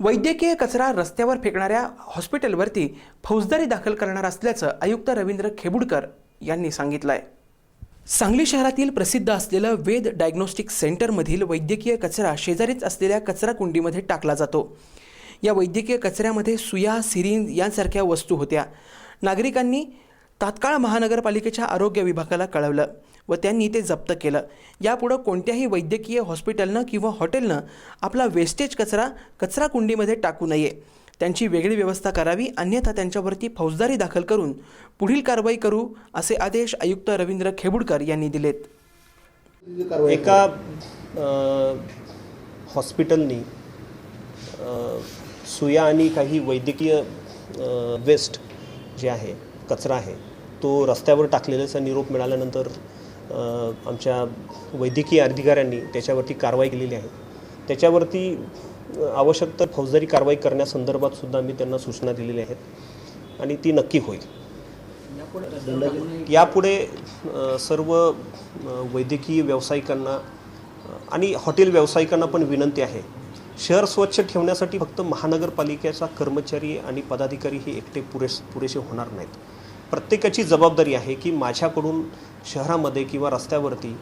वैद्यकीय कचरा रस्त्यावर फेकणाऱ्या हॉस्पिटलवरती फौजदारी दाखल करणार असल्याचं आयुक्त रवींद्र खेबुडकर यांनी सांगितलं आहे सांगली शहरातील प्रसिद्ध असलेलं वेद डायग्नोस्टिक सेंटरमधील वैद्यकीय कचरा शेजारीच असलेल्या कचरा कुंडीमध्ये टाकला जातो. या वैद्यकीय कचऱ्यामध्ये सुया सिरिंज यांसारख्या वस्तू होत्या. नागरिकांनी तात्काळ महानगरपालिकेच्या आरोग्य विभागाला कळवलं व त्यांनी ते जप्त केलं. यापुढं कोणत्याही वैद्यकीय हॉस्पिटलनं किंवा हॉटेलनं आपला वेस्टेज कचरा कचरा कुंडीमध्ये टाकू नये. त्यांची वेगळी व्यवस्था करावी अन्यथा त्यांच्यावरती फौजदारी दाखल करून पुढील कारवाई करू असे आदेश आयुक्त रवींद्र खेबुडकर यांनी दिलेत. एका हॉस्पिटलनी सुया आणि काही वैद्यकीय वेस्ट जे आहे कचरा आहे. तो रस्त्यावर टाकलेल्याचा निरोप मिळाल्यानंतर आमच्या वैद्यकीय अधिकाऱ्यांनी त्याच्यावरती कारवाई केलेली आहे. त्याच्यावरती आवश्यक तर फौजदारी कारवाई करण्यासंदर्भात सुद्धा मी त्यांना सूचना दिलेल्या आहेत आणि ती नक्की होईल. यापुढे सर्व वैद्यकीय व्यावसायिकांना आणि हॉटेल व्यावसायिकांना पण विनंती आहे. शहर स्वच्छ ठेवण्यासाठी फक्त महानगरपालिकेचा कर्मचारी आणि पदाधिकारी हे एकटे पुरेस पुरेसे होणार नाहीत. प्रत्येकाची जबाबदारी आहे की माझ्याकडून शहरामध्ये किंवा रस्त्यावरती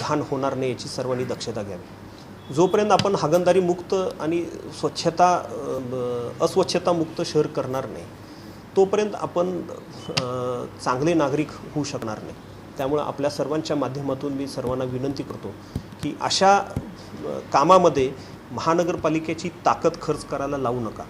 घाण होणार नाही याची सर्वांनी दक्षता घ्यावी. जोपर्यंत आपण हागणदारी मुक्त आणि स्वच्छता अस्वच्छता मुक्त अस्वच्छतामुक्त शहर करणार नाही तोपर्यंत आपण चांगले नागरिक होऊ शकणार नाही. त्यामुळं आपल्या सर्वांच्या माध्यमातून मी सर्वांना विनंती करतो की अशा कामामध्ये महानगरपालिकेची ताकद खर्च करायला लावू नका.